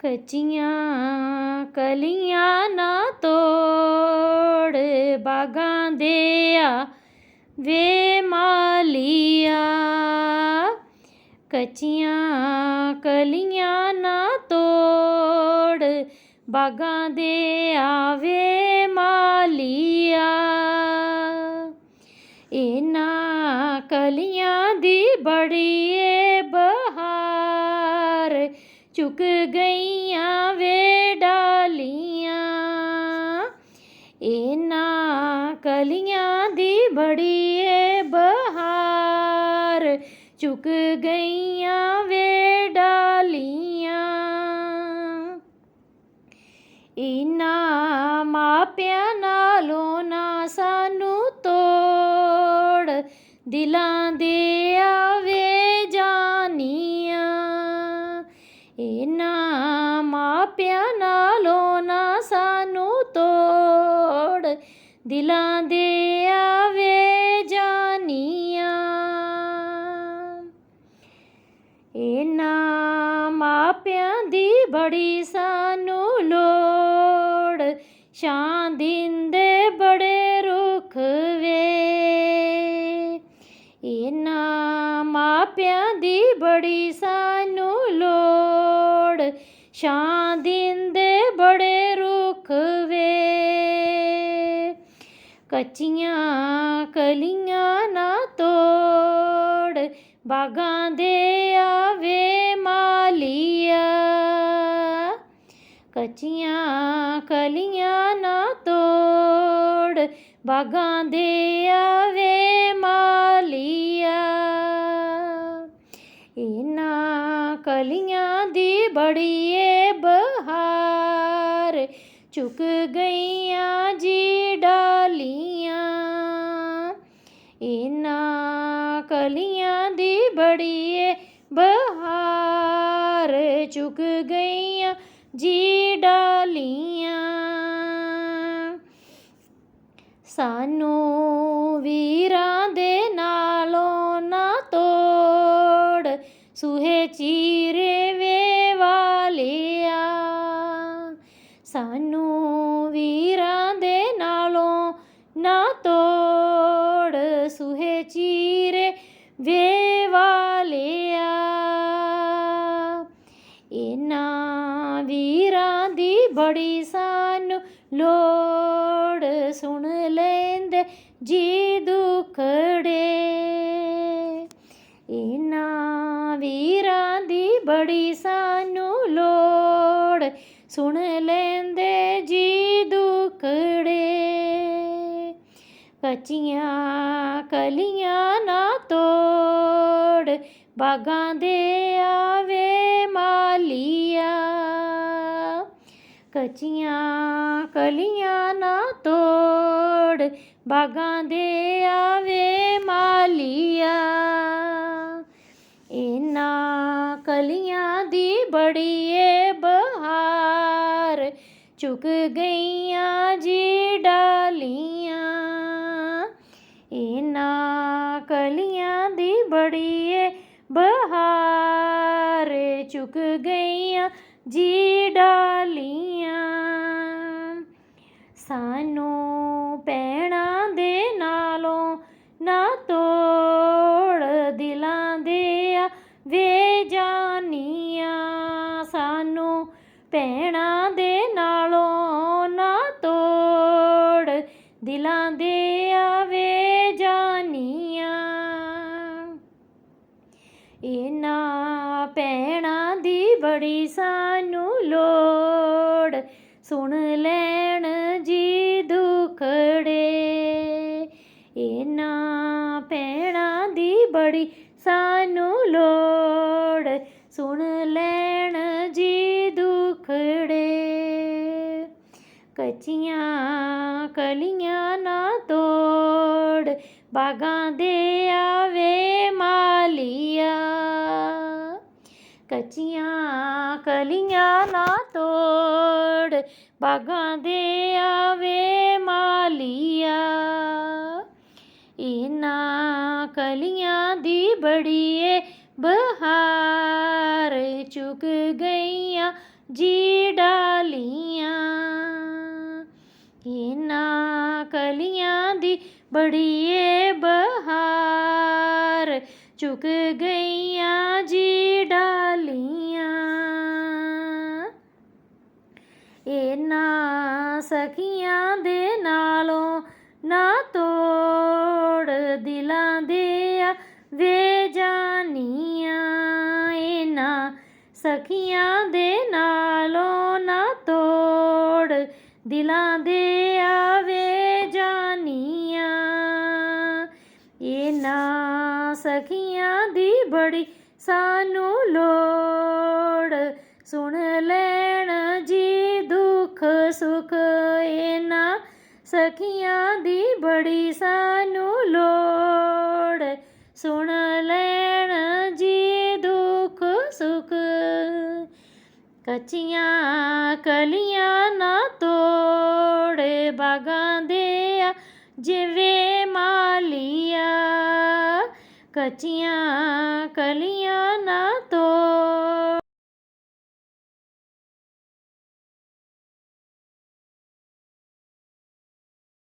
ਕੱਚੀਆਂ ਕਲੀਆਂ ਨਾ ਤੋੜ, ਬਾਗਾਂ ਦੇ ਆ ਵੇ ਮਾਲੀਆ। ਕੱਚੀਆਂ ਕਲੀਆਂ ਨਾ ਤੋੜ, ਬਾਗਾਂ ਦੇ ਆਵੇ ਮਾਲੀਆ। ਇਹਨਾਂ ਕਲੀਆਂ ਦੀ ਬੜੀ ਏ ਬਹਾਰ ਚੁੱਕ ਗਈ ਕਲੀਆਂ ਦੀ ਬੜੀ ਏ ਬਹਾਰ, ਚੁੱਕ ਗਈਆਂ ਵੇ ਡਾਲੀਆਂ। ਇਨਾ ਮਾਪਿਆਂ ਨਾਲੋਂ ਨਾ ਸਾਨੂੰ ਤੋੜ, ਦਿਲਾਂ ਦੇ ਆਵੇ ਜਾਨੀਆਂ। ਇਨਾ ਮਾਪਿਆਂ ਨਾਲੋਂ ਨਾ ਸਾਨੂੰ ਤੋੜ ਦਿਲਾਂ ਦੇ ਆਵੇ ਜਾਨੀਆਂ। ਇਹਨਾਂ ਮਾਪਿਆਂ ਦੀ ਬੜੀ ਸਾਨੂੰ ਲੋੜ। ਸ਼ਾਂ ਦਿੰਦੇ ਬੜੇ ਰੁੱਖ ਵੇ। ਇਹਨਾਂ ਮਾਪਿਆਂ ਦੀ ਬੜੀ ਸਾਨੂੰ ਲੋੜ। ਸ਼ਾਂ ਦਿੰਦੇ ਬੜੇ ਰੁੱਖ ਵੇ। ਕੱਚੀਆਂ ਕਲੀਆਂ ਨਾ ਤੋੜ, ਬਾਗਾਂ ਦੇ ਆਵੇ ਮਾਲੀਆ। ਕੱਚੀਆਂ ਕਲੀਆਂ ਨਾ ਤੋੜ, ਬਾਗਾਂ ਦੇ ਆਵੇ ਮਾਲੀਆ। ਇਹਨਾਂ ਕਲੀਆਂ ਦੀ ਬੜੀ ਏ ਬਹਾਰ ਚੁੱਕ ਗਈਆਂ ਜੀ ਡਾਲੀਆਂ। ਇਹਨਾਂ ਕਲੀਆਂ ਦੀ ਬੜੀ ਏ ਬਹਾਰ ਚੁੱਕ ਗਈ ਨਾ ਤੋੜ, ਸੁਹੇ ਚੀਰੇ ਵੇ ਵਾਲਿਆ ਇਹਨਾਂ ਵੀਰਾਂ ਦੀ ਬੜੀ ਸਾਨੂੰ ਲੋੜ, ਸੁਣ ਲੈਂਦੇ ਜੀ ਦੁਖੜੇ। ਇਹਨਾਂ ਵੀਰਾਂ ਦੀ ਬੜੀ ਸਾਨੂੰ ਲੋੜ, ਸੁਣ ਲੈਂਦੇ ਕੱਚੀਆਂ ਕਲੀਆਂ ਨਾ ਤੋੜ, ਬਾਗਾਂ ਦੇ ਆਵੇ ਮਾਲੀਆ। ਕੱਚੀਆਂ, ਕਲੀਆਂ ਨਾ ਤੋੜ, ਬਾਗਾਂ ਦੇ ਆਵੇ ਮਾਲੀਆ। ਇਹਨਾਂ ਕਲੀਆਂ ਦੀ ਬੜੀ ਏ ਬਹਾਰ ਚੁੱਕ ਗਈਆਂ ਜੀ ਚੁੱਕ ਗਈਆਂ, ਜੀ ਡਾਲੀਆਂ। ਸਾਨੂੰ ਪੈਣਾ ਦੇ ਨਾਲੋਂ ਨਾ ਤੋੜ ਦਿਲਾਂ ਦੇ ਆ, ਵੇ ਜਾਨੀਆਂ। ਸਾਨੂੰ ਪੈਣਾ ਦੇ ਨਾਲੋਂ ਨਾ ਤੋੜ ਦਿਲਾਂ ਦੇ ਆਵੇ ਜਾਨੀਆਂ। ਇਹਨਾਂ ਦੀ ਸਾਨੂੰ ਲੋੜ। ਸੁਣ ਲੈਣ ਜੀ ਦੁਖੜੇ ਇਹਨਾਂ ਪੈਣਾ ਦੀ ਬੜੀ ਸਾਨੂੰ ਲੋੜ। ਸੁਣ ਲੈਣ ਜੀ ਦੁਖੜੇ ਕੱਚੀਆਂ ਕਲੀਆਂ ਨਾ ਤੋੜ। ਬਾਗਾਂ ਦੇ ਆਵੇ ਮਾਲੀਆ। ਕੱਚੀਆਂ ਕਲੀਆਂ ਨਾ ਤੋੜ, ਬਾਗਾਂ ਦੇ ਆਵੇ ਮਾਲੀਆ। ਇਹਨਾਂ ਕਲੀਆਂ ਦੀ ਬੜੀ ਏ ਬਹਾਰ ਚੁੱਕ ਗਈਆਂ ਜੀ ਡਾਲੀਆਂ। ਇਹਨਾਂ ਕਲੀਆਂ ਦੀ ਬੜੀ ਏ ਬਹਾਰ ਚੁੱਕ ਗਈਆਂ ਜੀ ਇਹਨਾਂ ਸਖੀਆਂ ਦੇ ਨਾਲੋਂ ਨਾ ਤੋੜ ਦਿਲਾਂ ਦੇ ਆ, ਵੇ ਜਾਨੀਆਂ ਇਹਨਾਂ ਸਖੀਆਂ ਦੇ ਨਾਲੋਂ ਨਾ ਤੋੜ ਦਿਲਾਂ ਦੇ ਆਵੇ ਜਾਨੀਆਂ ਇਹਨਾਂ ਸਖੀਆਂ ਦੀ ਬੜੀ ਸਾਨੂੰ ਲੋੜ, ਸੁਣ ਲੈਣ ਦੁੱਖ ਸੁਖ ਇਹਨਾਂ ਸਖੀਆਂ ਦੀ ਬੜੀ ਸਾਨੂੰ ਲੋੜ। ਸੁਣ ਲੈਣ ਜੀ ਦੁੱਖ ਸੁਖ, ਕੱਚੀਆਂ ਕਲੀਆਂ ਨਾ ਤੋੜੇ। ਬਾਗਾਂ ਦੇ ਜਿਵੇਂ ਮਾਲੀਆ, ਕੱਚੀਆਂ ਕਲੀਆਂ ਨਾ ਤੋੜ।